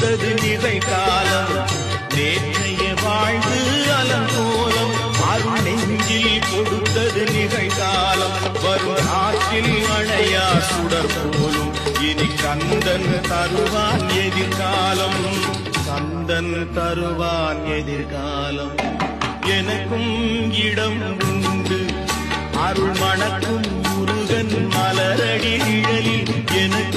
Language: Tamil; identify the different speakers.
Speaker 1: கொடுத்தது நிறை காலம். நேற்றைய வாழ்வு அலங்கோலம். அருள் நெஞ்சில் கொடுத்தது நிகழ்காலம் வரும் ஆற்றில் மழையா சுடர் போலும். இனி கந்தன் தருவான் எதிர்காலம். கந்தன் தருவான் எதிர்காலம். எனக்கும் இடம் உண்டு. அருள் மணக்கும் முருகன் மலரடி நிழலில். எனக்கு